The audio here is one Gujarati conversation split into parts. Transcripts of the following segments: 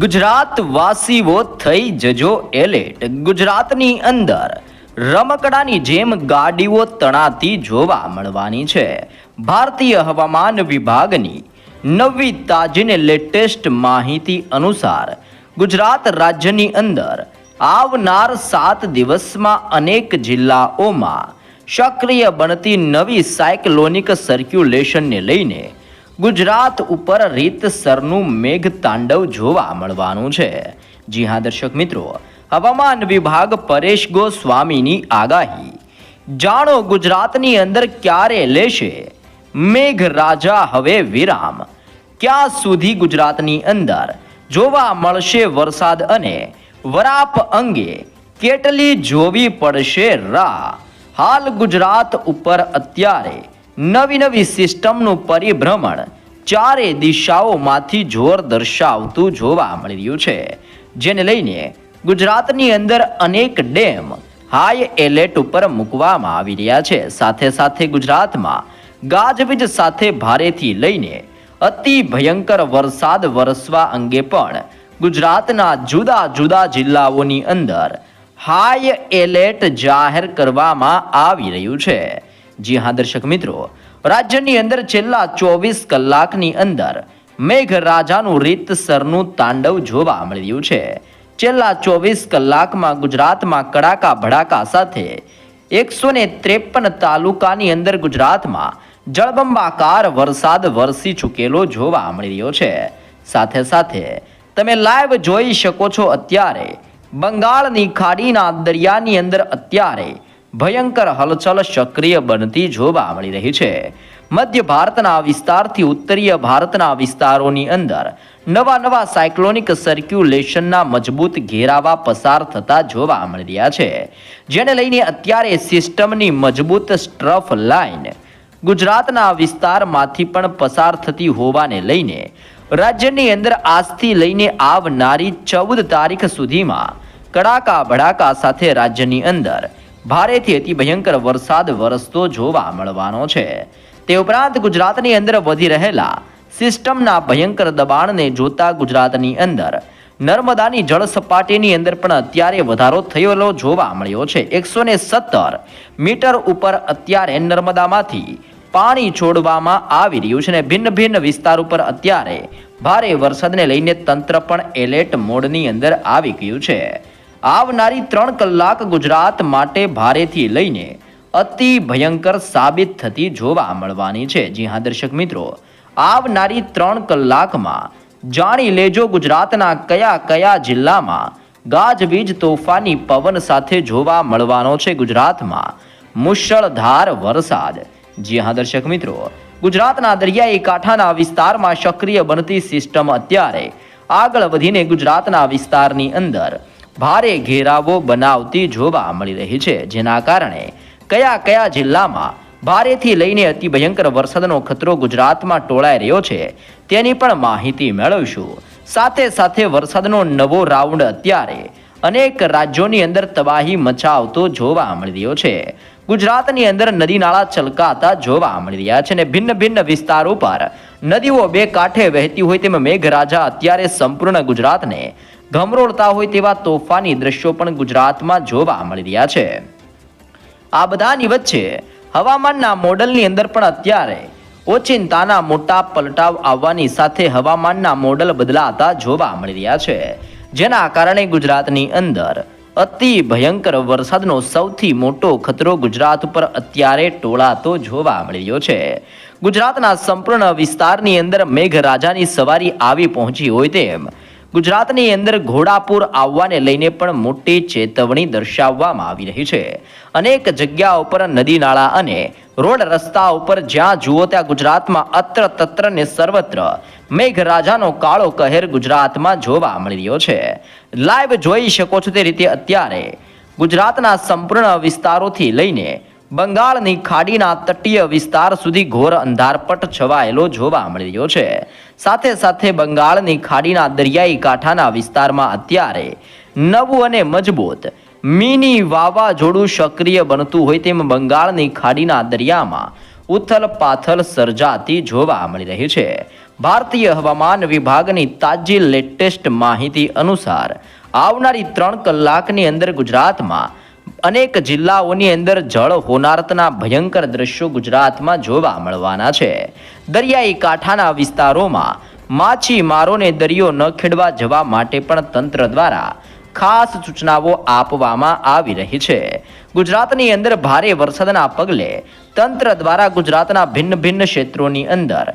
ગુજરાત વાસીઓ થઈ જજો એલેટ ગુજરાતની અંદર રમકડાની જેમ ગાડીઓ તણાતી જોવા મળવાની છે. ભારતીય હવામાન વિભાગની નવી તાજીને લેટેસ્ટ માહિતી અનુસાર ગુજરાત રાજ્યની અંદર આવનાર સાત દિવસમાં અનેક જિલ્લાઓમાં સક્રિય બનતી નવી સાયક્લોનિક સર્ક્યુલેશનને લઈને ગુજરાત ઉપર રીતસરનું મેઘ તાંડવ જોવા મળવાનું છે. જી હા, દર્શક મિત્રો, હવામાન વિભાગ પરેશ ગોસ્વામીની આગાહી. જાણો ગુજરાતની અંદર ક્યારે લેશે? મેઘ રાજા હવે વિરામ. ક્યાં સુધી ગુજરાતની અંદર જોવા મળશે વરસાદ અને વરાપ અંગે કેટલી જોવી પડશે રાહ? હાલ ગુજરાત ઉપર અત્યારે નવી નવી સિસ્ટમનું પરિભ્રમણ ચારે દિશાઓમાંથી જોર દર્શાવતું જોવા મળી રહ્યું છે. જેને લઈને ગુજરાતની અંદર અનેક ડેમ હાઈ એલર્ટ ઉપર મૂકવામાં આવી રહ્યા છે. સાથે સાથે ગુજરાતમાં ગાજવીજ સાથે ભારેથી લઈને અતિ ભયંકર વરસાદ વરસવા અંગે પણ ગુજરાતના જુદા જુદા જિલ્લાઓની અંદર હાઈ એલર્ટ જાહેર કરવામાં આવી રહ્યું છે. જી હા દર્શક મિત્રો, રાજ્યની અંદર છેલ્લા ચોવીસ કલાકની અંદર મેઘરાજાનું રીતસરનું તાંડવ જોવા મળી રહ્યું છે. છેલ્લા ચોવીસ કલાકમાં ગુજરાતમાં કડાકા ભડાકા સાથે એકસો ને ત્રેપન તાલુકાની અંદર ગુજરાતમાં જળબંબાકાર વરસાદ વરસી ચૂકેલો જોવા મળી રહ્યો છે. સાથે સાથે તમે લાઈવ જોઈ શકો છો અત્યારે બંગાળની ખાડીના દરિયાની અંદર અત્યારે ભયંકર હલચલ સક્રિય બનતી જોવા મળી રહી છે. મધ્ય ભારતના વિસ્તારથી ઉત્તરીય ભારતના વિસ્તારોની અંદર નવા નવા સાયક્લોનિક સર્ક્યુલેશનના મજબૂત ઘેરાવા પસાર થતા જોવા મળી રહ્યા છે. જેને લઈને અત્યારે સિસ્ટમની મજબૂત સ્ટ્રફ લાઇન ગુજરાતના વિસ્તારમાંથી પણ પસાર થતી હોવાને લઈને રાજ્યની અંદર આજથી લઈને આવનારી ચૌદ તારીખ સુધીમાં કડાકા ભડાકા સાથે રાજ્યની અંદર ભારેથી અતિ ભયંકર વરસાદ વરસતો જોવા મળવાનો છે. તે ઉપરાંત ગુજરાતની અંદર વધી રહેલા સિસ્ટમના ભયંકર દબાણને જોતા ગુજરાતની અંદર નર્મદાની જળ સપાટીની અંદર પણ અત્યારે વધારો થયેલો જોવા મળ્યો છે. એકસો સત્તર મીટર ઉપર અત્યારે નર્મદામાંથી પાણી છોડવામાં આવી રહ્યું છે અને ભિન્ન ભિન્ન વિસ્તાર ઉપર અત્યારે ભારે વરસાદને લઈને તંત્ર પણ એલર્ટ મોડની અંદર આવી ગયું છે. આવનારી ત્રણ કલાક ગુજરાત માટે ભારેથી લઈને અતિ ભયંકર સાબિત થતી જોવા મળવાની છે. જી હા, દર્શક મિત્રો, આવનારી ત્રણ કલાકમાં જાણી લેજો ગુજરાતના કયા કયા જિલ્લામાં ગાજવીજ તોફાની પવન સાથે જોવા મળવાનો છે ગુજરાતમાં. મુશળધાર વરસાદ. જી હા, દર્શક મિત્રો, ગુજરાતના દરિયાઈ કાંઠાના વિસ્તારમાં સક્રિય બનતી સિસ્ટમ અત્યારે આગળ વધીને ગુજરાતના વિસ્તારની અંદર ભારે ઘેરાવો બનાવતી જોવા મળી રહી છે, જેના કારણે કયા કયા જિલ્લામાં ભારેથી લઈને અતિ ભયંકર વરસાદનો ખતરો ગુજરાતમાં ટોળાઈ રહ્યો છે, તેની પણ માહિતી મેળવીશું. સાથે સાથે વરસાદનો નવો રાઉન્ડ અત્યારે અનેક રાજ્યોની અંદર તબાહી મચાવતો જોવા મળી રહ્યો છે. ગુજરાતની અંદર નદી નાળા છલકાતા જોવા મળી રહ્યા છે અને ભિન્ન ભિન્ન વિસ્તારો પર નદીઓ બે કાંઠે વહેતી હોય તેમ મેઘરાજા અત્યારે સંપૂર્ણ ગુજરાતને ગમરોળતા હોય તેવા તોફાની દ્રશ્યો પણ ગુજરાતમાં જોવા મળી રહ્યા છે. આ બધાની વચ્ચે હવામાનના મોડલની અંદર પણ અત્યારે ઓચિંતાના મોટા પલટાવ આવવાની સાથે હવામાનના મોડલ બદલાતા જોવા મળી રહ્યા છે. જેના કારણે ગુજરાતની અંદર અતિ ભયંકર વરસાદનો સૌથી મોટો ખતરો ગુજરાત ઉપર અત્યારે ટોળાતો જોવા મળી રહ્યો છે. ગુજરાતના સંપૂર્ણ વિસ્તારની અંદર મેઘરાજાની સવારી આવી પહોંચી હોય તેમ ગુજરાતની અંદર ઘોડાપુર આવવાને લઈને પણ મોટી ચેતવણી દર્શાવવામાં આવી રહી છે. અનેક જગ્યા ઉપર નદી નાળા અને રોડ રસ્તા ઉપર જ્યાં જુઓ ત્યાં ગુજરાતમાં અત્ર તત્ર ને સર્વત્ર મેઘરાજાનો કાળો કહેર ગુજરાતમાં જોવા મળી રહ્યો છે. લાઈવ જોઈ શકો છો તે રીતે અત્યારે ગુજરાતના સંપૂર્ણ વિસ્તારોથી લઈને બંગાળની ખાડીના તટીય વિસ્તાર સુધી ઘોર અંધારપટ છવાયેલો જોવા મળી રહ્યો છે. સાથે સાથે બંગાળની ખાડીના દરિયાઈ કાંઠાના વિસ્તારમાં અત્યારે નવું અને મજબૂત મિની વાવાઝોડું સક્રિય બનતું હોય તેમ બંગાળની ખાડીના દરિયામાં ઉથલ પાથલ સર્જાતી જોવા મળી રહી છે. ભારતીય હવામાન વિભાગની તાજી લેટેસ્ટ માહિતી અનુસાર આવનારી ત્રણ કલાકની અંદર ગુજરાતમાં અનેક જિલ્લાઓની અંદર જળ હોનારતના ભયંકર દ્રશ્યો ગુજરાતમાં જોવા મળવાના છે. દરિયાઈ કાંઠાના વિસ્તારોમાં માછીમારોને દરિયો ન ખેડવા જવા માટે પણ તંત્ર દ્વારા ખાસ સૂચનાઓ આપવામાં આવી રહી છે. ગુજરાતની અંદર ભારે વરસાદના પગલે તંત્ર દ્વારા ગુજરાતના ભિન્ન ભિન્ન ક્ષેત્રોની અંદર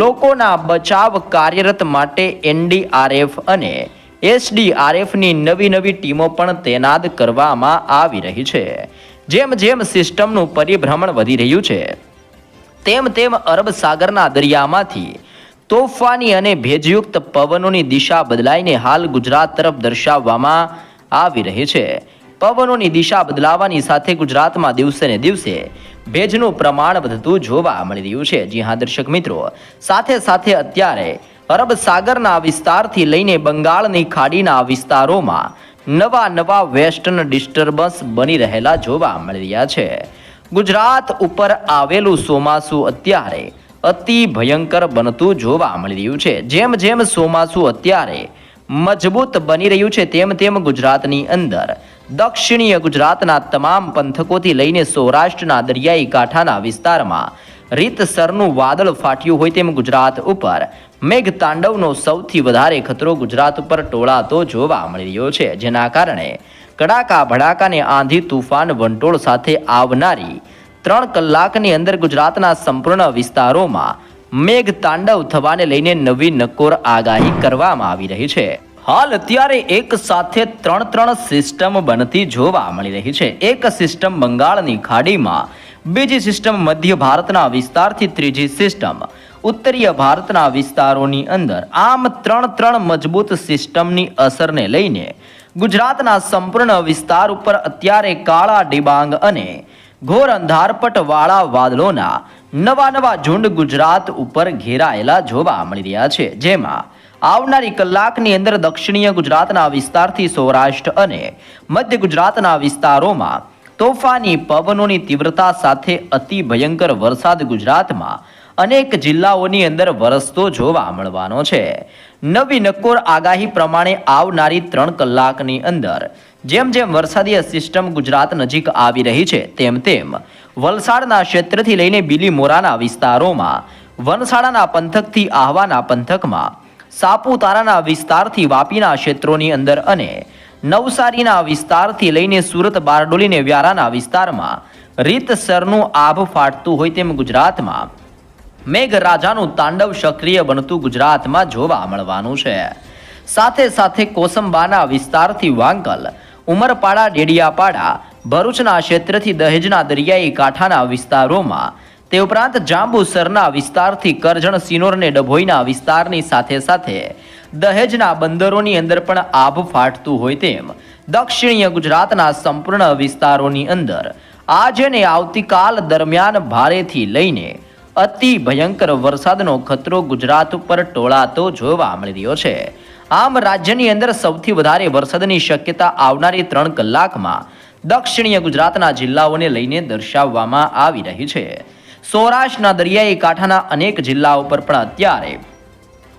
લોકોના બચાવ કાર્યરત માટે એનડીઆરએફ અને એસડીઆરએફની નવી નવી ટીમો પણ તૈનાત કરવામાં આવી રહી છે. જેમ જેમ સિસ્ટમનું પરિભ્રમણ વધી રહ્યું છે, તેમ તેમ અરબ સાગરના દરિયામાંથી તોફાની અને ભેજયુક્ત પવનોની દિશા બદલાઈને હાલ ગુજરાત તરફ દર્શાવવામાં આવી રહી છે. પવનોની દિશા બદલાવાની સાથે ગુજરાતમાં દિવસે ને દિવસે ભેજનું પ્રમાણ વધતું જોવા મળી રહ્યું છે. જી હા, દર્શક મિત્રો, સાથે સાથે અત્યારે અરબ સાગરના વિસ્તારથી લઈને બંગાળની ખાડીના વિસ્તારોમાં નવા નવા વેસ્ટર્ન ડિસ્ટર્બન્સ બની રહેલા જોવા મળી રહ્યા છે. ગુજરાત ઉપર આવેલું ચોમાસું અત્યારે અતિ ભયંકર બનતું જોવા મળી રહ્યું છે. જેમ જેમ ચોમાસું અત્યારે મજબૂત બની રહ્યું છે, તેમ તેમ ગુજરાતની અંદર દક્ષિણીય ગુજરાતના તમામ પંથકોથી લઈને સૌરાષ્ટ્રના દરિયાઈ કાંઠાના વિસ્તારમાં રીતસરનું વાદળ ફાટ્યું હોય તેમ ગુજરાત ઉપર મેઘ તાંડવનો સૌથી વધારે ખતરો ગુજરાત ઉપર ટોળાતો જોવા મળી રહ્યો છે, જેના કારણે કડાકા ભડાકાને આંધી તુફાન વંટોળ સાથે આવનારી ત્રણ કલાકની અંદર ગુજરાતના સંપૂર્ણ વિસ્તારોમાં મેઘતાંડવ થવાને લઈને નવી નકોર આગાહી કરવામાં આવી રહી છે. હાલ અત્યારે એક સાથે ત્રણ ત્રણ સિસ્ટમ બનતી જોવા મળી રહી છે. એક સિસ્ટમ બંગાળની ખાડીમાં, બીજી સિસ્ટમ મધ્ય ભારતના વિસ્તારથી ત્રીજી સિસ્ટમ ઉત્તરીય ભારતના વિસ્તારોની અંદર આમ ત્રણ ત્રણ મજબૂત સિસ્ટમની અસરને લઈને ગુજરાતના સંપૂર્ણ વિસ્તાર ઉપર અત્યારે કાળા ડિબાંગ અને ઘોર અંધારપટવાળા વાદળોના નવા નવા ઝુંડ ગુજરાત ઉપર ઘેરાયેલા જોવા મળી રહ્યા છે. જેમાં આવનારી કલાકની અંદર દક્ષિણીય ગુજરાતના વિસ્તારથી સૌરાષ્ટ્ર અને મધ્ય ગુજરાતના વિસ્તારોમાં તોફાની પવનોની તીવ્રતા સાથે અતિ ભયંકર વરસાદ ગુજરાતમાં અનેક જિલ્લાઓની અંદર વરસતો જોવા મળવાનો છે. નવી નક્કોર આગાહી પ્રમાણે આવનારી ત્રણ કલાકની અંદર જેમ જેમ વરસાદીય સિસ્ટમ ગુજરાત નજીક આવી રહી છે, તેમ તેમ વલસાડના ક્ષેત્રથી લઈને બીલીમોરાના વિસ્તારોમાં વનસાડાના પંથકથી આહવાના પંથકમાં, સાપુતારાના વિસ્તારથી વાપીના ક્ષેત્રોની અંદર અને નવસારીના વિસ્તારથી લઈને સુરત બારડોલીને વ્યારાના વિસ્તારમાં રીતસરનું આભ ફાટતું હોય તેમ ગુજરાતમાં મેઘરાજાનું તાંડવ સક્રિય બનતું ગુજરાતમાં જોવા મળવાનું છે. સાથે સાથે કોસંબાના વિસ્તારથી વાંકલ, ઉમરપાડા, ડેડિયાપાડા, ભરૂચના ક્ષેત્રથી દહેજના દરિયાઈ કાંઠાના વિસ્તારોમાં. તે ઉપરાંત જાંબુસરના વિસ્તારથી કરજણ સિનોરને ડભોઈના વિસ્તારની સાથે સાથે દહેજના બંદરોની અંદર પણ આભ ફાટતું હોય તેમ દક્ષિણીય ગુજરાતના સંપૂર્ણ વિસ્તારોની અંદર આજે ને આવતીકાલ દરમિયાન ભારેથી લઈને અતિ ભયંકર વરસાદનો ખતરો ગુજરાત ઉપર ટોળાતો જોવા મળી રહ્યો છે. આમ રાજ્યની અંદર સૌથી વધારે વરસાદની શક્યતા આવનારી ત્રણ કલાકમાં દક્ષિણીય ગુજરાતના જિલ્લાઓને લઈને દર્શાવવામાં આવી રહી છે. સૌરાષ્ટ્રના દરિયાઈ કાંઠાના અનેક જિલ્લાઓ પર પણ અત્યારે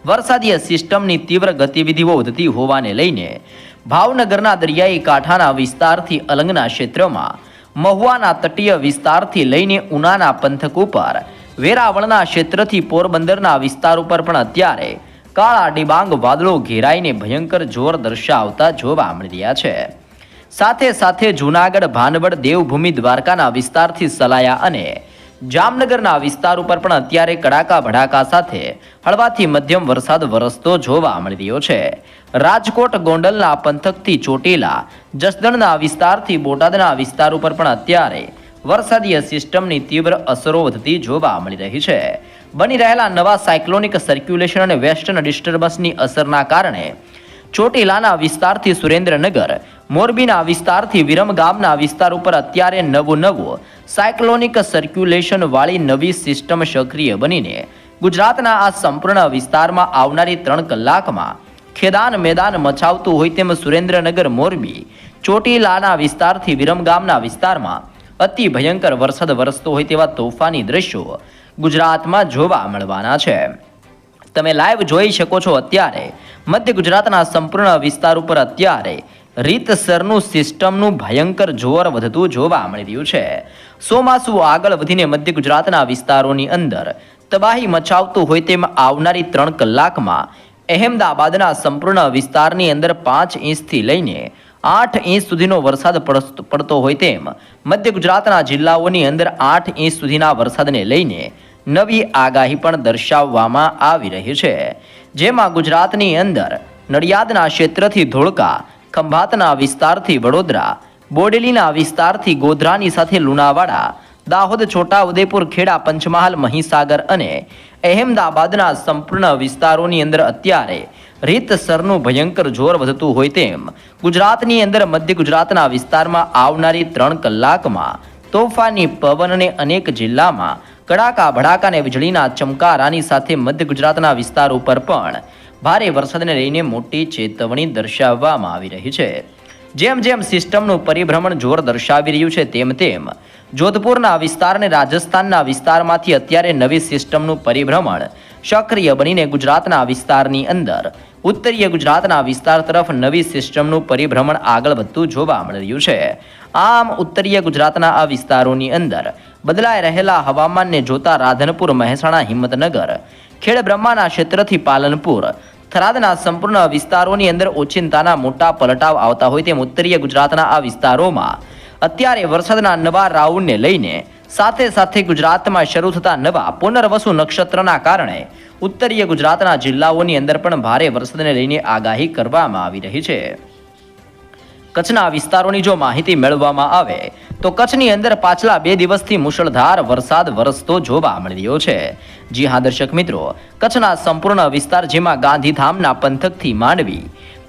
વરસાદીય સિસ્ટમની તીવ્ર ગતિવિધિઓ વધતી હોવાને લઈને ભાવનગરના દરિયાઈ કાંઠાના વિસ્તારથી અલંગના ક્ષેત્રમાં મહુવાના તટીય વિસ્તારથી લઈને ઉનાના પંથક ઉપર વેરાવળના ક્ષેત્રથી પોરબંદરના વિસ્તાર ઉપર પણ અત્યારે કાળા ડિબાંગ વાદળો ઘેરાઈને ભયંકર જોર દર્શાવતા જોવા મળી રહ્યા છે. સાથે સાથે જૂનાગઢ, ભાનવડ, દેવભૂમિ, દ્વારકાના વિસ્તારથી સલાયા અને જામનગરના વિસ્તાર ઉપર પણ અત્યારે કડાકા ભડાકા સાથે હળવાથી મધ્યમ વરસાદ વરસતો જોવા મળી રહ્યો છે. રાજકોટ, ગોંડલના પંથકથી ચોટીલા, જસદણના વિસ્તારથી બોટાદના વિસ્તાર ઉપર પણ અત્યારે વરસાદીય સિસ્ટમની તીવ્ર અસરો વધતી જોવા મળી રહી છે. બની રહેલા નવા સાયક્લોનિક સર્ક્યુલેશન અને વેસ્ટર્ન ડિસ્ટર્બન્સની અસરના કારણે ચોટીલાના વિસ્તારથી સુરેન્દ્રનગર, મોરબીના વિસ્તારથી વિરમગામના વિસ્તાર ઉપર અત્યારે નવું નવું સાયક્લોનિક સર્ક્યુલેશનવાળી નવી સિસ્ટમ સક્રિય બનીને ગુજરાતના આ સંપૂર્ણ વિસ્તારમાં આવનારી ત્રણ કલાકમાં ખેદાન મેદાન મચાવતું હોય તેમ સુરેન્દ્રનગર, મોરબી, ચોટીલાના વિસ્તારથી વિરમગામના વિસ્તારમાં અતિ ભયંકર વરસાદ વરસતો હોય તેવા તોફાની દ્રશ્યો ગુજરાતમાં જોવા મળવાના છે. તમે લાઈવ જોઈ શકો છો અત્યારે મધ્ય ગુજરાતના સંપૂર્ણ વિસ્તાર ઉપર અત્યારે રીતસરનું સિસ્ટમનું ભયંકર જોર વધતું જોવા મળી રહ્યું છે. ચોમાસું આગળ વધીને મધ્ય ગુજરાતના વિસ્તારોની અંદર તબાહી મચાવતું હોય તેમ આવનારી ત્રણ કલાકમાં અહેમદાબાદના સંપૂર્ણ વિસ્તારની અંદર પાંચ ઇંચથી લઈને આઠ ઇંચ સુધીનો વરસાદ પડતો હોય તેમ મધ્ય ગુજરાતના જિલ્લાઓની અંદર આઠ ઇંચ સુધીના વરસાદને લઈને નવી આગાહી પણ દર્શાવવામાં આવી રહી છે. જેમાં ગુજરાતની અંદર નડિયાદના ક્ષેત્રથી ધોળકા, ખંભાતના વિસ્તારથી વડોદરા, બોડેલીના વિસ્તારથી ગોધરાની સાથે લુણાવાડા, દાહોદ છોટા ઉદેપુર ખેડા, પંચમહાલ, મહીસાગર અને અહેમદાબાદના સંપૂર્ણ વિસ્તારોની અંદર અત્યારે રીતસરનું ભયંકર જોર વધતું હોય તેમ ગુજરાતની અંદર મધ્ય ગુજરાતના વિસ્તારમાં આવનારી ત્રણ કલાકમાં તોફાની પવન અને અનેક જિલ્લામાં કડાકા, ભડાકા અને વીજળીના ચમકારાની સાથે મધ્ય ગુજરાતના વિસ્તાર ઉપર પણ ભારે વરસાદને લઈને મોટી ચેતવણી દર્શાવવામાં આવી રહી છે. જેમ જેમ સિસ્ટમનું પરિભ્રમણ જોર દર્શાવી રહ્યું છે તેમ તેમ જોધપુરના વિસ્તાર અને રાજસ્થાનના વિસ્તારમાંથી અત્યારે નવી સિસ્ટમનું પરિભ્રમણ સક્રિય બનીને ગુજરાતના વિસ્તારની અંદર. ઉત્તરીય ગુજરાતના વિસ્તાર તરફ નવી સિસ્ટમનું પરિભ્રમણ આગળ વધતું જોવા મળી રહ્યું છે. આમ, ઉત્તરીય ગુજરાતના આ વિસ્તારોની અંદર બદલાઈ રહેલા હવામાનને જોતા રાધનપુર, મહેસાણા, હિંમતનગર, ખેડ બ્રહ્માના ક્ષેત્રથી પાલનપુર, થરાદના સંપૂર્ણ વિસ્તારોની અંદર ઓચિંતાના મોટા પલટાવ આવતા હોય તેમ ઉત્તરીય ગુજરાતના આ વિસ્તારોમાં અત્યારે વરસાદના નવા રાઉન્ડને લઈને સાથે સાથે ગુજરાતમાં શરૂ થતા નવા પુનર્વસુ નક્ષત્રના કારણે ઉત્તરીય ગુજરાતના જિલ્લાઓની અંદર પણ ભારે વરસાદને લઈને આગાહી કરવામાં આવી રહી છે. કચ્છના વિસ્તારોની જો માહિતી મેળવવામાં આવે, તો કચ્છની અંદર પાછલા બે દિવસથી મુશળધાર વરસાદ વરસતો જોવા મળ્યો છે. જી હા, દર્શક મિત્રો, કચ્છના સંપૂર્ણ વિસ્તાર જેમાં ગાંધીધામના પંથકથી માંડવી,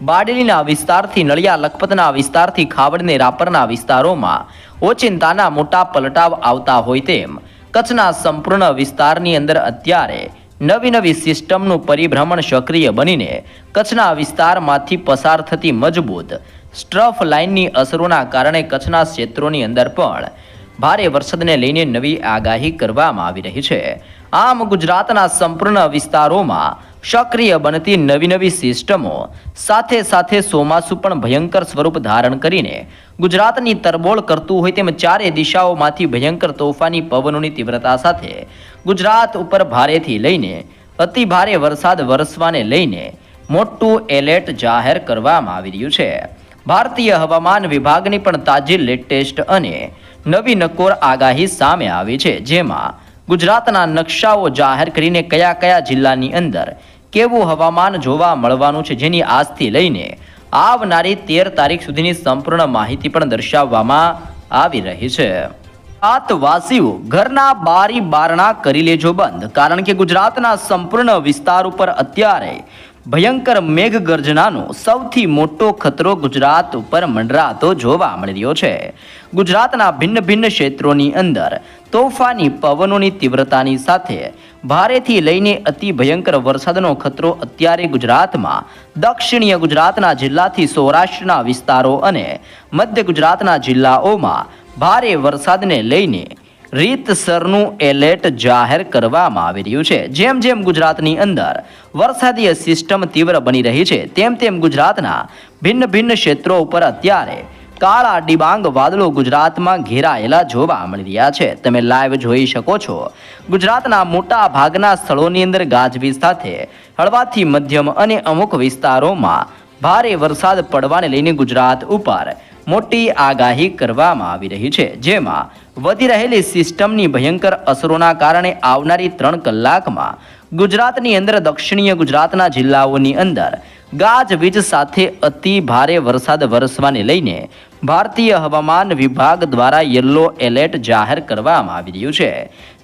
બાડલીના વિસ્તારથી નળિયા લખપતના વિસ્તારથી ખાવડને રાપરના વિસ્તારોમાં ઓચિંતાના મોટા પલટાવ આવતા હોય તેમ કચ્છના સંપૂર્ણ વિસ્તારની અંદર અત્યારે નવી નવી સિસ્ટમનું પરિભ્રમણ સક્રિય બનીને કચ્છના વિસ્તારમાંથી પસાર થતી મજબૂત સ્ટ્રફ લાઇનની અસરોના કારણે કચ્છના ક્ષેત્રોની અંદર પણ ભારે વરસાદને લઈને નવી આગાહી કરવામાં આવી રહી છે. આમ ગુજરાતના સંપૂર્ણ વિસ્તારોમાં સક્રિય બનતી નવી નવી સિસ્ટમો, સાથે સાથે ચોમાસું પણ ભયંકર સ્વરૂપ ધારણ કરીને ગુજરાતની તરબોળ કરતું હોય તેમ ચારે દિશાઓમાંથી ભયંકર તોફાની પવનોની તીવ્રતા સાથે ગુજરાત ઉપર ભારેથી લઈને અતિ ભારે વરસાદ વરસવાને લઈને મોટું એલર્ટ જાહેર કરવામાં આવી રહ્યું છે. ભારતીય હવામાન વિભાગની પણ તાજી લેટેસ્ટ અને નવી નકોર આગાહી સામે આવી છે, જેમાં ગુજરાતના નકશાઓ જાહેર કરીને કયા કયા જિલ્લાની અંદર કેવું હવામાન જોવા મળવાનું છે જેની આજથી લઈને આવનારી તેર તારીખ સુધીની સંપૂર્ણ માહિતી પણ દર્શાવવામાં આવી રહી છે. ગુજરાતવાસીઓ ઘરના બારી બારણા કરી લેજો બંધ, કારણ કે ગુજરાતના સંપૂર્ણ વિસ્તાર ઉપર અત્યારે ભયંકર મેઘ ગર્જનાનો સૌથી મોટો ખતરો ગુજરાત ઉપર મંડરાતો જોવા મળી રહ્યો છે. ગુજરાતના ભિન્ન ભિન્ન ક્ષેત્રોની અંદર તોફાની પવનોની તીવ્રતાની સાથે ભારેથી લઈને અતિ ભયંકર વરસાદનો ખતરો અત્યારે ગુજરાતમાં, દક્ષિણીય ગુજરાતના જિલ્લાથી સૌરાષ્ટ્રના વિસ્તારો અને મધ્ય ગુજરાતના જિલ્લાઓમાં ભારે વરસાદને લઈને રીતસરનું એલર્ટ જાહેર કરવામાં આવી રહ્યું છે. જેમ જેમ ગુજરાતની અંદર વરસાદીય સિસ્ટમ તીવ્ર બની રહી છે, તેમ તેમ ગુજરાતના ભિન્ન ભિન્ન ક્ષેત્રો ઉપર અત્યારે કાળા ડિબાંગ વાદળો ગુજરાતમાં ઘેરાયેલા જોવા મળી રહ્યા છે. તમે લાઈવ જોઈ શકો છો. ગુજરાતના મોટા ભાગના સ્થળોની અંદર ગાજવીજ સાથે હળવાથી મધ્યમ અને અમુક વિસ્તારોમાં ભારે વરસાદ પડવાને લઈને ગુજરાત ઉપર મોટી આગાહી કરવામાં આવી રહી છે. જેમાં વધી રહેલી સિસ્ટમની ભયંકર અસરોના કારણે આવનારી ત્રણ કલાકમાં ગુજરાતની અંદર દક્ષિણીય ગુજરાતના જિલ્લાઓની અંદર ગાજવીજ સાથે અતિ ભારે વરસાદ વરસવાને લઈને ભારતીય હવામાન વિભાગ દ્વારા યલો એલર્ટ જાહેર કરવામાં આવી રહ્યું છે.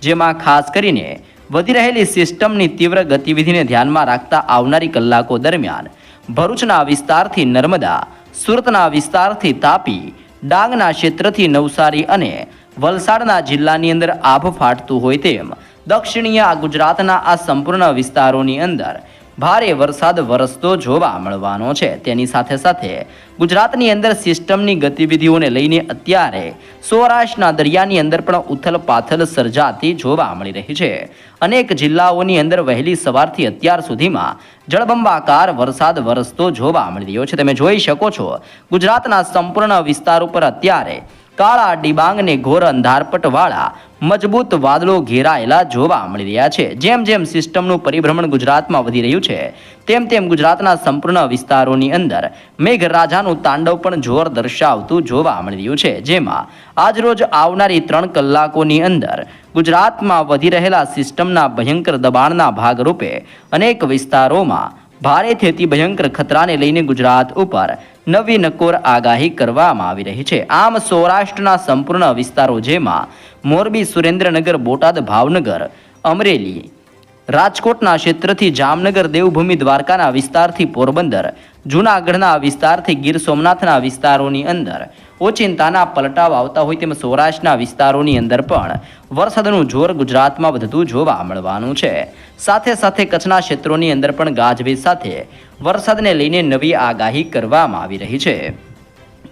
જેમાં ખાસ કરીને વધી રહેલી સિસ્ટમની તીવ્ર ગતિવિધિને ધ્યાનમાં રાખતા આવનારી કલાકો દરમિયાન ભરૂચના વિસ્તારથી નર્મદા, સુરતના વિસ્તારથી તાપી, ડાંગના ક્ષેત્રથી નવસારી અને વલસાડના જિલ્લાની અંદર આભ ફાટતું હોય તેમ દક્ષિણીય ગુજરાતના આ સંપૂર્ણ વિસ્તારોની અંદર ભારે વરસાદ વરસતો જોવા મળવાનો છે. તેની સાથે સાથે ગુજરાતની અંદર સિસ્ટમની ગતિવિધિઓને લઈને અત્યારે સૌરાષ્ટ્રના દરિયાની અંદર પણ ઉથલ પાથલ સર્જાતી જોવા મળી રહી છે. અનેક જિલ્લાઓની અંદર વહેલી સવારથી અત્યાર સુધીમાં જળબંબાકાર વરસાદ વરસતો જોવા મળી રહ્યો છે. તમે જોઈ શકો છો, ગુજરાતના સંપૂર્ણ વિસ્તાર ઉપર અત્યારે કાળા ડિબાંગને ઘોર અંધારપટવાળા મજબૂત વાદળો ઘેરાયેલા જોવા મળી રહ્યા છે. જેમ જેમ સિસ્ટમનું પરિભ્રમણ ગુજરાતમાં વધી રહ્યું છે, તેમ તેમ ગુજરાતના સંપૂર્ણ વિસ્તારોની અંદર મેઘરાજાનું તાંડવ પણ જોર દર્શાવતું જોવા મળી રહ્યું છે. જેમાં આજરોજ આવનારી ત્રણ કલાકોની અંદર ગુજરાતમાં વધી રહેલા સિસ્ટમના ભયંકર દબાણના ભાગરૂપે અનેક વિસ્તારોમાં ભારેથી થેતી ભયંકર ખતરાને લઈને ગુજરાત ઉપર નવી નકોર આગાહી કરવામાં આવી રહી છે. આમ સૌરાષ્ટ્રના સંપૂર્ણ વિસ્તારો જેમાં મોરબી, સુરેન્દ્રનગર, બોટાદ, ભાવનગર, અમરેલી રાજકોટના ક્ષેત્રથી જામનગર, દેવભૂમિ, દ્વારકાના વિસ્તારથી પોરબંદર, જૂનાગઢના વિસ્તારથી ગીર સોમનાથના વિસ્તારોની અંદર, ઓચિંતાના પલટાવ આવતા હોય તેમ સૌરાષ્ટ્રના વિસ્તારોની અંદર પણ વરસાદનું જોર ગુજરાતમાં વધતું જોવા મળવાનું છે. સાથે સાથે કચ્છના ક્ષેત્રોની અંદર પણ ગાજવીજ સાથે વરસાદને લઈને નવી આગાહી કરવામાં આવી રહી છે.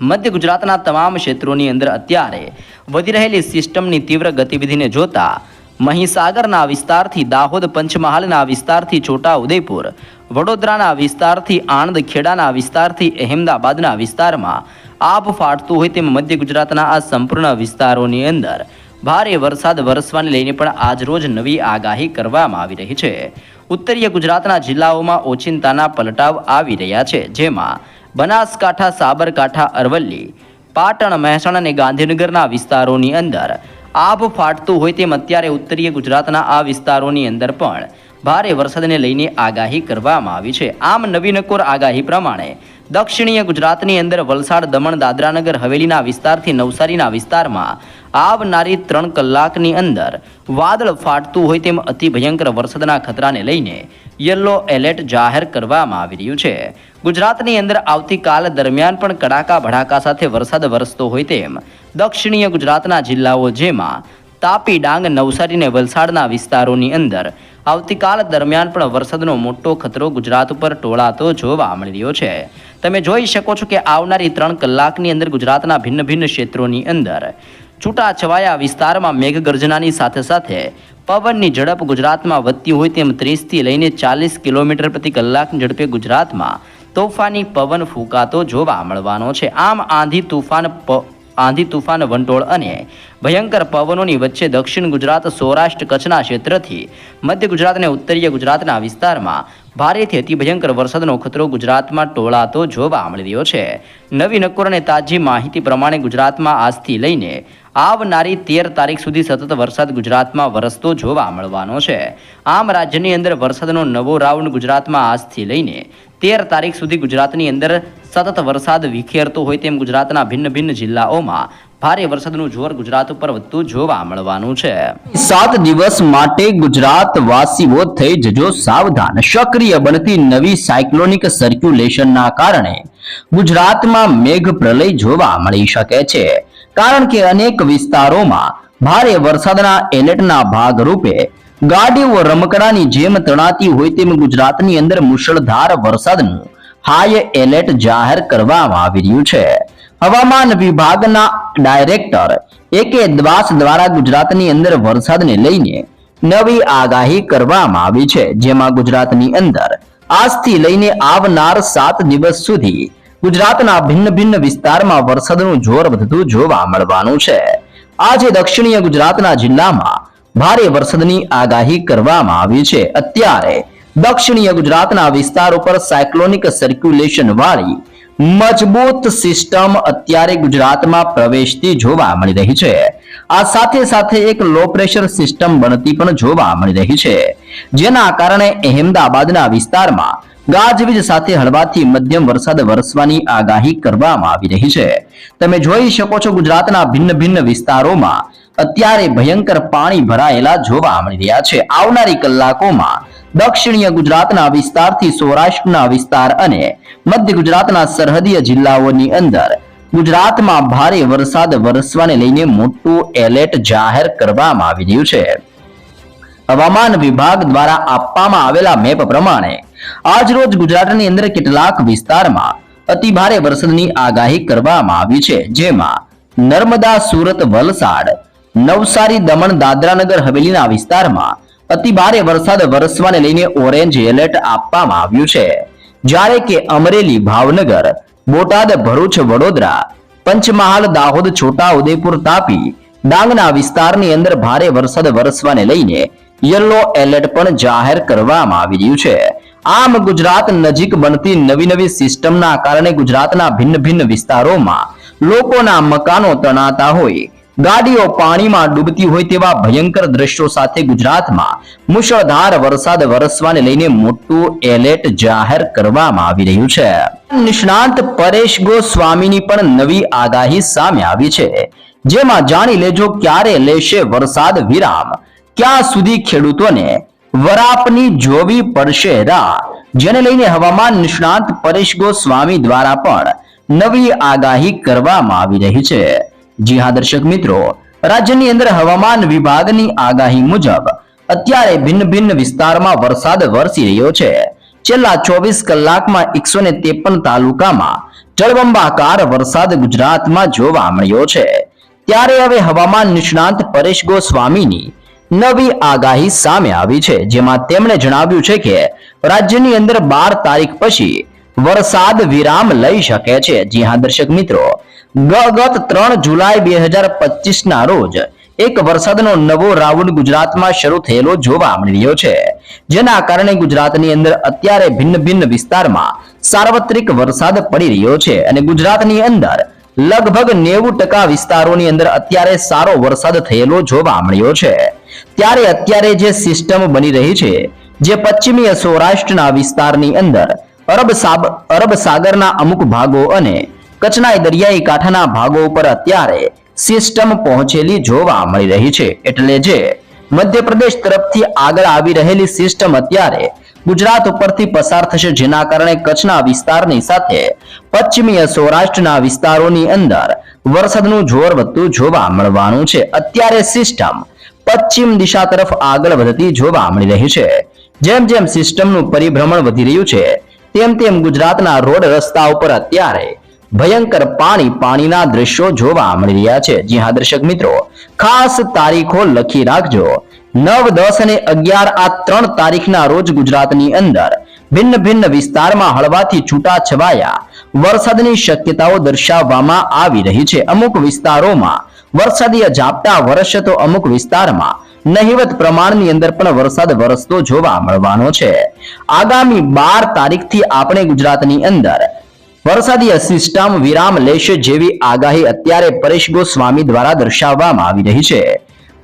મધ્ય ગુજરાતના તમામ ક્ષેત્રોની અંદર અત્યારે વધી રહેલી સિસ્ટમની તીવ્ર ગતિવિધિને જોતા મહીસાગરના વિસ્તારથી દાહોદ પંચમહાલના વિસ્તારથી છોટા ઉદયપુર વડોદરાના વિસ્તારથી આણંદ ખેડાના વિસ્તારથી અહેમદાબાદના વિસ્તારમાં આભ ફાટતું હોય તેમ મધ્ય ગુજરાતના આ સંપૂર્ણ વિસ્તારોની અંદર ભારે વરસાદ વરસવાને લઈને પણ આજરોજ નવી આગાહી કરવામાં આવી રહી છે. ઉત્તરીય ગુજરાતના જિલ્લાઓમાં ઓચિંતાના પલટાવ આવી રહ્યા છે, જેમાં બનાસકાંઠા, સાબરકાંઠા, અરવલ્લી, પાટણ, મહેસાણા અને ગાંધીનગરના વિસ્તારોની અંદર આભ ફાટતું હોય તેમ અત્યારે ઉત્તરીય ગુજરાતના આ વિસ્તારોની અંદર પણ ભારે વરસાદને લઈને આગાહી કરવામાં આવી છે. આમ નવીનકોર આગાહી પ્રમાણે દક્ષિણીય ગુજરાતની અંદર વલસાડ, દમણ, દાદરાનગર, હવેલીના વિસ્તારથી નવસારીના વિસ્તારમાં આવનારી ત્રણ કલાકની અંદર વાદળ ફાટતું હોય તેમ અતિ ભયંકર વરસાદના ખતરાને લઈને યલો એલર્ટ જાહેર કરવામાં આવી રહ્યું છે. ગુજરાતની અંદર આવતીકાલ દરમિયાન પણ કડાકા ભડાકા સાથે વરસાદ વરસતો હોય તેમ દક્ષિણીય ગુજરાતના જિલ્લાઓ જેમાં તાપી ડાંગ નવસારી અને વલસાડના વિસ્તારોની અંદર આવતીકાલ દરમિયાન પણ વરસાદનો મોટો ખતરો ગુજરાત ઉપર ટોળાતો જોવા મળી રહ્યો છે. તમે જોઈ શકો છો કે આવનારી ત્રણ કલાકની અંદર ગુજરાતના ભિન્ન ભિન્ન ક્ષેત્રોની અંદર છૂટાછવાયા વિસ્તારમાં મેઘગર્જનાની સાથે સાથે પવનની ઝડપ ગુજરાતમાં વધતી હોય તેમ ત્રીસથી લઈને ચાલીસ કિલોમીટર પ્રતિ કલાકની ઝડપે ગુજરાતમાં તોફાની પવન ફૂંકાતો જોવા મળવાનો છે. આમ આંધી તોફાન આંધી તુફાન, વંટોળ અને ભયંકર પવનોની વચ્ચે દક્ષિણ ગુજરાત, સૌરાષ્ટ્ર કચ્છના ક્ષેત્રથી મધ્ય ગુજરાત અને ઉત્તરીય ગુજરાતના વિસ્તારમાં ભારેથી અતિ ભયંકર વરસાદનો ખતરો ગુજરાતમાં ટોળાતો જોવા મળી રહ્યો છે. નવી નક્કોર અને તાજી માહિતી પ્રમાણે ગુજરાતમાં આજથી લઈને આવનારી તેર તારીખ સુધી સતત વરસાદ ગુજરાતમાં વરસતો જોવા મળવાનો છે. આમ રાજ્યની અંદર વરસાદનો નવો રાઉન્ડ ગુજરાતમાં આજથી લઈને તેર તારીખ સુધી ગુજરાતની અંદર સતત વરસાદ વિખેરતો હોય તેમ ગુજરાતના ભિન્ન ભિન્ન જિલ્લાઓમાં ભારે વરસાદનું જોર ગુજરાત ઉપર વધતું જોવા મળવાનું છે. સાત દિવસ માટે ગુજરાત વાસીઓ થઈ જજો સાવધાન. સક્રિય બનતી નવી સાયક્લોનિક સર્ક્યુલેશનના કારણે ગુજરાતમાં મેઘ પ્રલય જોવા મળી શકે છે. કારણ કે અનેક વિસ્તારોમાં ભારે વરસાદના એલર્ટના ભાગરૂપે ગાડીઓ રમકડાની જેમ તણાતી હોય તેમ ગુજરાતની અંદર મુશળધાર વરસાદનું હાઈ એલર્ટ જાહેર કરવામાં આવી રહ્યું છે. હવામાન વિભાગના ડાયરેક્ટર એકે દ્વાસ દ્વારા ગુજરાતની અંદર વરસાદને લઈને નવી આગાહી કરવામાં આવી છે. જેમાં ગુજરાતની અંદર આજથી લઈને આવનાર સાત દિવસ સુધી ગુજરાતના ભિન્ન ભિન્ન વિસ્તારમાં વરસાદનું જોર વધતું જોવા મળવાનું છે. આજે દક્ષિણીય ગુજરાતના જિલ્લામાં ભારે વરસાદની આગાહી કરવામાં આવી છે. અત્યારે દક્ષિણીય ગુજરાતના વિસ્તાર પર સાયક્લોનિક સર્ક્યુલેશન વાળી મજબૂત સિસ્ટમ અત્યારે ગુજરાતમાં પ્રવેશતી જોવા મળી રહી છે. આ સાથે સાથે એક લો પ્રેશર સિસ્ટમ બનતી પણ જોવા મળી રહી છે. જેના કારણે અહેમદાબાદના વિસ્તારમાં ગાજવીજ સાથે હળવાથી મધ્યમ વરસાદ વરસવાની આગાહી કરવામાં આવી રહી છે. તમે જોઈ શકો છો ગુજરાતના ભિન્ન ભિન્ન વિસ્તારોમાં અત્યારે ભયંકર પાણી ભરાયેલા જોવા મળી રહ્યા છે. આવનારી કલાકોમાં દક્ષિણીય ગુજરાતના વિસ્તારથી સૌરાષ્ટ્રના વિસ્તાર અને મધ્ય ગુજરાતના સરહદીય જિલ્લાઓની અંદર ગુજરાતમાં ભારે વરસાદ વરસવાને લઈને મોટું એલર્ટ જાહેર કરવામાં આવી રહ્યું છે. હવામાન વિભાગ દ્વારા આપવામાં આવેલા મેપ પ્રમાણે આજ રોજ ગુજરાતની અંદર કેટલાક વિસ્તારમાં અતિ ભારે વરસાદની આગાહી કરવામાં આવી છે. જેમાં નર્મદા, સુરત, વલસાડ નવસારી, દમણ, દાદરાનગર, હવેલીના વિસ્તારમાં અતિ ભારે વરસાદ વરસવાને લઈને ઓરેન્જ એલર્ટ આપવામાં આવ્યું છે. જ્યારે કે અમરેલી, ભાવનગર, બોટાદ, ભરૂચ, વડોદરા, પંચમહાલ, દાહોદ છોટા ઉદેપુર તાપી, ડાંગના વિસ્તારની અંદર ભારે વરસાદ વરસવાને લઈને યલો એલર્ટ પણ જાહેર કરવામાં આવી રહ્યું છે. આમ ગુજરાત નજીક બનતી નવી નવી સિસ્ટમના કારણે ગુજરાતના ભિન્ન ભિન્ન વિસ્તારોમાં લોકોના મકાનો તણાતા હોય ગાડીઓ પાણીમાં ડૂબતી હોય તેવા ભયંકર દ્રશ્યો સાથે ગુજરાતમાં મુશળધાર વરસાદ વરસવાને લઈને મોટું એલર્ટ જાહેર કરવામાં આવી રહ્યું છે. નિષ્ણાંત પરેશ ગોસ્વામીની પણ નવી આગાહી સામે આવી છે. જેમાં જાણી લેજો ક્યારે લેશે વરસાદ વિરામ. ક્યાં સુધી ખેડૂતોને વરાપની જોવી પડશે રાહ. જેને લઈને હવામાન નિષ્ણાંત પરેશ ગોસ્વામી દ્વારા પણ નવી આગાહી કરવામાં આવી રહી છે. જી હા, દર્શક મિત્રો, રાજ્યની અંદર હવામાન વિભાગની આગાહી મુજબ અત્યારે ભિન્ન ભિન્ન વિસ્તારમાં વરસાદ વરસી રહ્યો છે. છેલ્લા ચોવીસ કલાકમાં એકસો તાલુકામાં જળબંબાકાર વરસાદ ગુજરાતમાં જોવા મળ્યો છે. ત્યારે હવે હવામાન નિષ્ણાંત પરેશ ગોસ્વામીની નવી આગાહી સામે આવી છે, જેમાં તેમણે જણાવ્યું છે કે રાજ્યની અંદર બાર તારીખ પછી વરસાદ વિરામ લઈ શકે છે. જી હા, દર્શક મિત્રો. ગત ત્રણ જુલાઈ બે હજાર પચીસ ના રોજ એક વરસાદનો નવો રાઉન્ડ ગુજરાતમાં શરૂ થયેલો જોવા મળી રહ્યો છે. જેના કારણે ગુજરાતની અંદર અત્યારે ભિન્ન ભિન્ન વિસ્તારમાં સાર્વત્રિક વરસાદ પડી રહ્યો છે અને ગુજરાતની અંદર લગભગ નેવું ટકા વિસ્તારોની અંદર અત્યારે સારો વરસાદ થયેલો જોવા મળ્યો છે. ત્યારે અત્યારે જે સિસ્ટમ બની રહી છે, જે પશ્ચિમી સૌરાષ્ટ્રના વિસ્તારની અંદર અરબ સાબ, અરબ સાગરના અમુક ભાગો અને કચ્છના દરિયાઈ કાંઠાના ભાગો ઉપર અત્યારે સિસ્ટમ પહોંચેલી જોવા મળી રહી છે. એટલે જે મધ્યપ્રદેશ તરફથી આગળ આવી રહેલી સિસ્ટમ અત્યારે ગુજરાત ઉપરથી પસાર થશે, જેના કારણે કચ્છના વિસ્તારની સાથે પશ્ચિમીય સૌરાષ્ટ્રના વિસ્તારોની અંદર વરસાદનું જોર વધતું જોવા મળવાનું છે. અત્યારે સિસ્ટમ પશ્ચિમ દિશા તરફ આગળ વધતી જોવા મળી રહી છે. જેમ જેમ સિસ્ટમનું પરિભ્રમણ વધી રહ્યું છે તેમ તેમ ગુજરાતના રોડ રસ્તા ઉપર અત્યારે ભયંકર પાણી પાણીના દ્રશ્યો જોવા મળી રહ્યા છે. જી હા, દર્શક મિત્રો, ખાસ તારીખો લખી રાખજો. નવ, દસ અને અગિયાર આ ત્રણ તારીખના રોજ ગુજરાતની અંદર ભિન્ન ભિન્ન વિસ્તારમાં હળવાથી છૂટા છવાયા વરસાદની શક્યતાઓ દર્શાવવામાં આવી રહી છે. અમુક વિસ્તારોમાં વરસાદીય ઝાપટા વરસશે તો અમુક વિસ્તારમાં નહિવત પ્રમાણની અંદર પણ વરસાદ વરસતો જોવા મળવાનો છે. આગામી બાર તારીખથી આપણે ગુજરાતની અંદર વરસાદી સિસ્ટમ વિરામ લેશે જેવી આગાહી અત્યારે પરેશ ગોસ્વામી દ્વારા દર્શાવવામાં આવી રહી છે.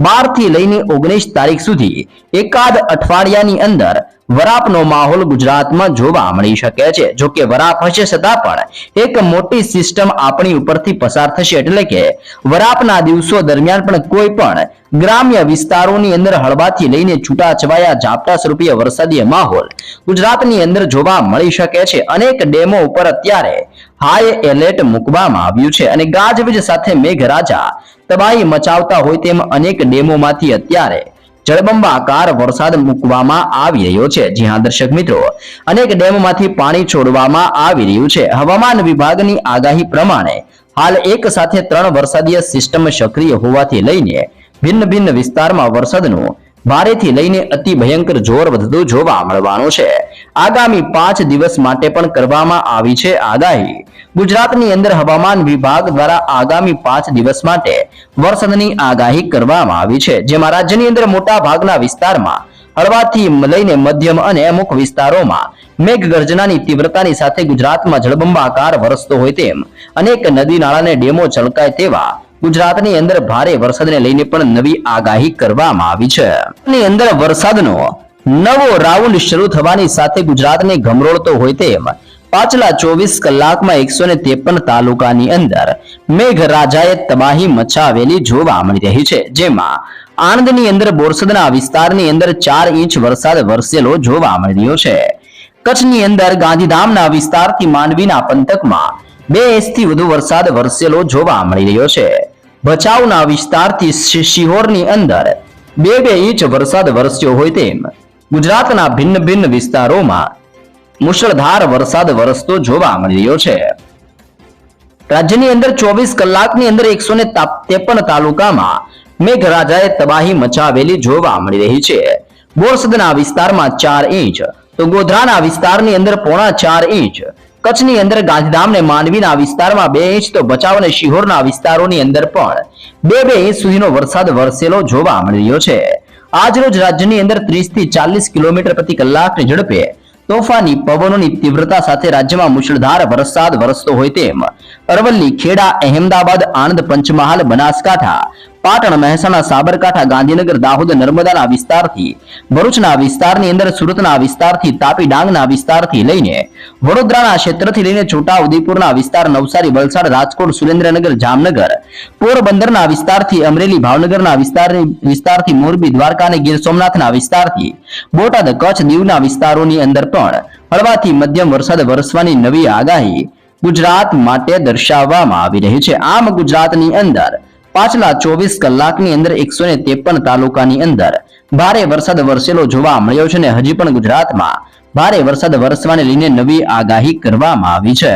બારથી લઈને ઓગણીસ તારીખ સુધી એકાદ અઠવાડિયાની અંદર વરાપનો માહોલ ગુજરાતમાં જોવા મળી શકે છે. જો કે વરાપ હશે છતાં પણ એક મોટી સિસ્ટમ આપણી ઉપરથી પસાર થશે એટલે કે વરાપના દિવસો દરમિયાન પણ કોઈ પણ ગ્રામ્ય વિસ્તારોની અંદર હળવાથી લઈને છૂટાછવાયા ઝાપટા સ્વરૂપીય વરસાદીય માહોલ ગુજરાતની અંદર જોવા મળી શકે છે. અનેક ડેમો ઉપર અત્યારે હાઈ એલર્ટ મૂકવામાં આવ્યું છે અને ગાજવીજ સાથે મેઘરાજા તબાહી મચાવતા હોય તેમ અનેક ડેમોમાંથી અત્યારે જળબંબાકાર વરસાદ મૂકવામાં આવી રહ્યો છે. જી હા, દર્શક મિત્રો, અનેક ડેમમાંથી પાણી છોડવામાં આવી રહ્યું છે. હવામાન વિભાગની આગાહી પ્રમાણે હાલ એક સાથે ત્રણ વરસાદીય સિસ્ટમ સક્રિય હોવાથી લઈને ભિન્ન ભિન્ન વિસ્તારમાં વરસાદનું ભારેથી લઈને અતિ ભયંકર જોર વધતું જોવા મળવાનું છે. આગામી પાંચ દિવસ માટે પણ કરવામાં આવી છે આગાહી. ગુજરાતની અંદર હવામાન વિભાગ દ્વારા આગામી પાંચ દિવસ માટે વરસાદની આગાહી કરવામાં આવી છે, જેમાં રાજ્યની અંદર મોટા ભાગના વિસ્તારમાં હળવાથી લઈને મધ્યમ અને અમુક વિસ્તારોમાં મેઘગર્જનાની તીવ્રતાની સાથે ગુજરાતમાં જળબંબાકાર વરસતો હોય તેમ અનેક નદી નાળાને ડેમો છલકાય તેવા ગુજરાતની અંદર ભારે વરસાદને લઈને પણ નવી આગાહી કરવામાં આવી છે. અંદર વરસાદનો નવો રાઉન્ડ શરૂ થવાની સાથે ગુજરાતને ગમરોળતો હોય તેમ પાછલા ચોવીસ કલાકમાં એકસો ને ત્રેપન તાલુકાની અંદર મેઘરાજાએ તબાહી મચાવેલી જોવા મળી રહી છે. જેમાં આણંદની અંદર બોરસદના વિસ્તારની અંદર ચાર ઇંચ વરસાદ વરસેલો જોવા મળી રહ્યો છે. કચ્છની અંદર ગાંધીધામના વિસ્તારથી માંડવીના પંથકમાં બે ઇંચથી વધુ વરસાદ વરસેલો જોવા મળી રહ્યો છે. ભચાઉના વિસ્તારથી શિહોરની અંદર. બે બે ઇંચ વરસાદ વરસ્યો હોય તેમ ગુજરાતના ભિન્ન ભિન્ન વિસ્તારોમાં મુશળધાર વરસાદ વરસતો જોવા મળી છે. રાજ્યની અંદર ચોવીસ કલાકની અંદર એકસો ને ત્રેપન તાલુકામાં મેઘરાજાએ તબાહી મચાવેલી જોવા મળી રહી છે. બોરસદના વિસ્તારમાં ચાર ઇંચ તો ગોધરાના વિસ્તારની અંદર પોણા ચાર ઇંચ કચ્છની અંદર ગાંધીધામ ને માંડવીના વિસ્તારમાં બે ઇંચ તો ભચાઉ અને શિહોરના વિસ્તારોની અંદર પણ બે બે ઇંચ સુધીનો વરસાદ વરસેલો જોવા મળી રહ્યો છે. આજરોજ રાજ્યની અંદર ત્રીસથી ચાલીસ કિલોમીટર પ્રતિ કલાકની ઝડપે તોફાની પવનોની તીવ્રતા સાથે રાજ્યમાં મુશળધાર વરસાદ વરસતો હોય તેમ અરવલ્લી, ખેડા, અહેમદાબાદ, આણંદ, પંચમહાલ, બનાસકાંઠા પાટણ મહેસાણા સાબરકાંઠા ગાંધીનગર દાહોદ નર્મદાના વિસ્તારથી, ભરૂચના વિસ્તારની અંદર સુરતના વિસ્તારથી, તાપી ડાંગના વિસ્તારથી લઈને વડોદરાના ક્ષેત્રથી લઈને છોટા વિસ્તાર, નવસારી, વલસાડ, રાજકોટ, સુરેન્દ્રનગર, જામનગર, પોરબંદરના વિસ્તારથી, અમરેલી, ભાવનગરના વિસ્તારની, વિસ્તારથી મોરબી, દ્વારકા અને ગીર સોમનાથના વિસ્તારથી, બોટાદ, કચ્છ, દીવના વિસ્તારોની અંદર પણ હળવાથી મધ્યમ વરસાદ વરસવાની નવી આગાહી ગુજરાત માટે દર્શાવવામાં આવી રહી છે. આમ ગુજરાતની અંદર પાછલા ચોવીસ કલાકની અંદર એકસો ને ત્રેપન તાલુકાની અંદર ભારે વરસાદ વરસેલો જોવા મળ્યો છે અને હજી પણ ગુજરાતમાં ભારે વરસાદ વરસવાને લઈને નવી આગાહી કરવામાં આવી છે.